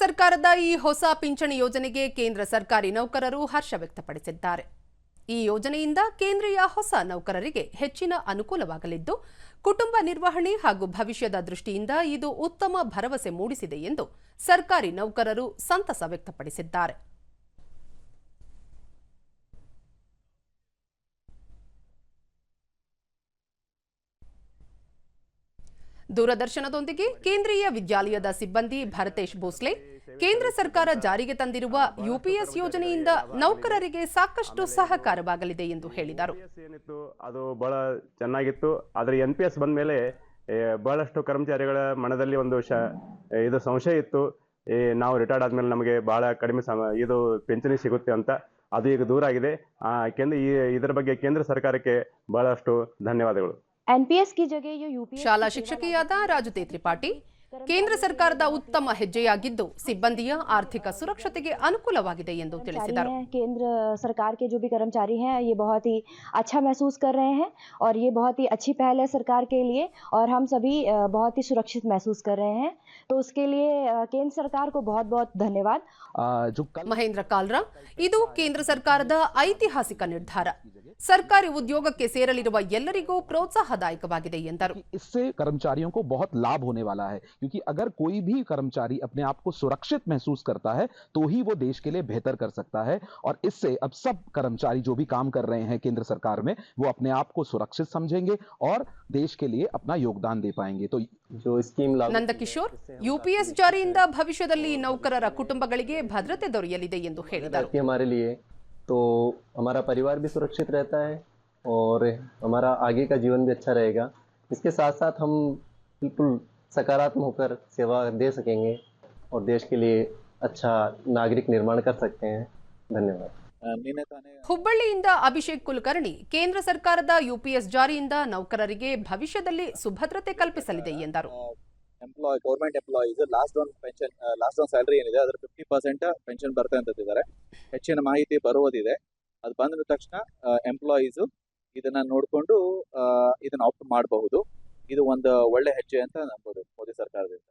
ಸರ್ಕಾರದ ಈ ಹೊಸ ಪಿಂಚಣಿ ಯೋಜನೆಗೆ ಕೇಂದ್ರ ಸರ್ಕಾರಿ ನೌಕರರು ಹರ್ಷ ವ್ಯಕ್ತಪಡಿಸಿದ್ದಾರೆ. ಈ ಯೋಜನೆಯಿಂದ ಕೇಂದ್ರೀಯ ಹೊಸ ನೌಕರರಿಗೆ ಹೆಚ್ಚಿನ ಅನುಕೂಲವಾಗಲಿದ್ದು, ಕುಟುಂಬ ನಿರ್ವಹಣೆ ಹಾಗೂ ಭವಿಷ್ಯದ ದೃಷ್ಟಿಯಿಂದ ಇದು ಉತ್ತಮ ಭರವಸೆ ಮೂಡಿಸಿದೆ ಎಂದು ಸರ್ಕಾರಿ ನೌಕರರು ಸಂತಸ ವ್ಯಕ್ತಪಡಿಸಿದ್ದಾರೆ. ದೂರದರ್ಶನದೊಂದಿಗೆ ಕೇಂದ್ರೀಯ ವಿದ್ಯಾಲಯದ ಸಿಬ್ಬಂದಿ ಭರತೇಶ್ ಭೋಸ್ಲೆ, ಕೇಂದ್ರ ಸರ್ಕಾರ ಜಾರಿಗೆ ತಂದಿರುವ ಯುಪಿಎಸ್ ಯೋಜನೆಯಿಂದ ನೌಕರರಿಗೆ ಸಾಕಷ್ಟು ಸಹಕಾರವಾಗಲಿದೆ ಎಂದು ಹೇಳಿದರು. ಏನಿತ್ತು ಅದು ಬಹಳ ಚೆನ್ನಾಗಿತ್ತು. ಆದರೆ ಎನ್ ಪಿ ಎಸ್ ಬಂದ ಮೇಲೆ ಬಹಳಷ್ಟು ಕರ್ಮಚಾರಿಗಳ ಮನದಲ್ಲಿ ಒಂದು ಇದು ಸಂಶಯ ಇತ್ತು. ನಾವು ರಿಟೈರ್ಡ್ ಆದ್ಮೇಲೆ ನಮಗೆ ಬಹಳ ಕಡಿಮೆ ಸಮ, ಇದು ಪಿಂಚಣಿ ಸಿಗುತ್ತೆ ಅಂತ. ಅದು ಈಗ ದೂರ ಆಗಿದೆ. ಕೇಂದ್ರ ಇದರ ಬಗ್ಗೆ ಕೇಂದ್ರ ಸರ್ಕಾರಕ್ಕೆ ಬಹಳಷ್ಟು ಧನ್ಯವಾದಗಳು. एनपीएस की जगह ये यूपी शाला शिक्षक की यादा राजू त्रिपाठी ಕೇಂದ್ರ ಸರ್ಕಾರದ ಉತ್ತಮ ಹೆಜ್ಜೆಯಾಗಿದ್ದು ಸಿಬ್ಬಂದಿಯ ಆರ್ಥಿಕ ಸುರಕ್ಷತೆಗೆ ಅನುಕೂಲವಾಗಿದೆ ಎಂದು ತಿಳಿಸಿದರು हैं केंद्र सरकार के जो भी कर्मचारी हैं ये बहुत ही अच्छा महसूस कर रहे हैं और ये बहुत ही अच्छी पहल है सरकार के लिए और हम सभी अ, बहुत ही सुरक्षित महसूस कर रहे हैं तो उसके लिए अ, केंद्र सरकार को बहुत बहुत धन्यवाद आ, जो कल ಮಹೇಂದ್ರ ಕಾಲ್ರಾ ಇದು ಕೇಂದ್ರ ಸರ್ಕಾರದ ಐತಿಹಾಸಿಕ ನಿರ್ಧಾರ ಸರ್ಕಾರಿ ಉದ್ಯೋಗಕ್ಕೆ ಸೇರಲಿರುವ ಎಲ್ಲರಿಗೂ ಪ್ರೋತ್ಸಾಹದಾಯಕವಾಗಿದೆ ಎಂದರು कि इससे कर्मचारियों को बहुत लाभ होने वाला है क्योंकि अगर कोई भी कर्मचारी अपने आप को सुरक्षित महसूस करता है तो ही वो देश के लिए बेहतर कर सकता है और इससे अब सब कर्मचारी जो भी काम कर रहे हैं केंद्र सरकार में वो अपने आप को सुरक्षित समझेंगे और देश के लिए अपना योगदान दे पाएंगे तो जो स्कीम लागू ನಂದಕಿಶೋರ್ ಯುಪಿಎಸ್ ಜಾರಿಯಿಂದ ಭವಿಷ್ಯದಲ್ಲಿ ನೌಕರರ ಕುಟುಂಬಗಳಿಗೆ ಭದ್ರತೆ ದೊರೆಯಲಿದೆ ಎಂದು ಹೇಳಿದರು रहती है हमारे लिए तो हमारा परिवार भी सुरक्षित रहता है और हमारा आगे का जीवन भी अच्छा रहेगा इसके साथ साथ हम बिल्कुल सकारात्मक होकर सेवा दे सकेंगे और देश के लिए अच्छा नागरिक निर्माण कर सकते हैं धन्यवाद ನಿನ್ನೆ ತಾನೇ ಹುಬ್ಬಳ್ಳಿಯಿಂದ ಅಭಿಷೇಕ್ ಕುಲಕರ್ಣಿ ಕೇಂದ್ರ ಸರ್ಕಾರದ ಯುಪಿಎಸ್ ಜಾರಿಯಿಂದ ನೌಕರರಿಗೆ ಭವಿಷ್ಯದಲ್ಲಿ ಸುಭದ್ರತೆ ಕಲ್ಪಿಸಲಿದೆ ಎಂದರು employ government employees last one pension last one salary ಏನಿದೆ ಅದರ ಫಿಫ್ಟಿ ಪರ್ಸೆಂಟ್ ಪೆನ್ಷನ್ ಬರುತ್ತೆ ಅಂತ ಇದ್ದಾರೆ ಹೆಚ್ಚಿನ ಮಾಹಿತಿ ಬರುವುದಿದೆ ಅದು ಬಂದ ತಕ್ಷಣ ಎಂಪ್ಲಾಯೀಸು ಇದನ್ನ ನೋಡಿಕೊಂಡು ಇದನ್ನ ಆಪ್ಟ್ ಮಾಡಬಹುದು ಇದು ಒಂದು ಒಳ್ಳೆ ಹೆಜ್ಜೆ ಅಂತ ನಂಬೋದು ಮೋದಿ ಸರ್ಕಾರದಿಂದ.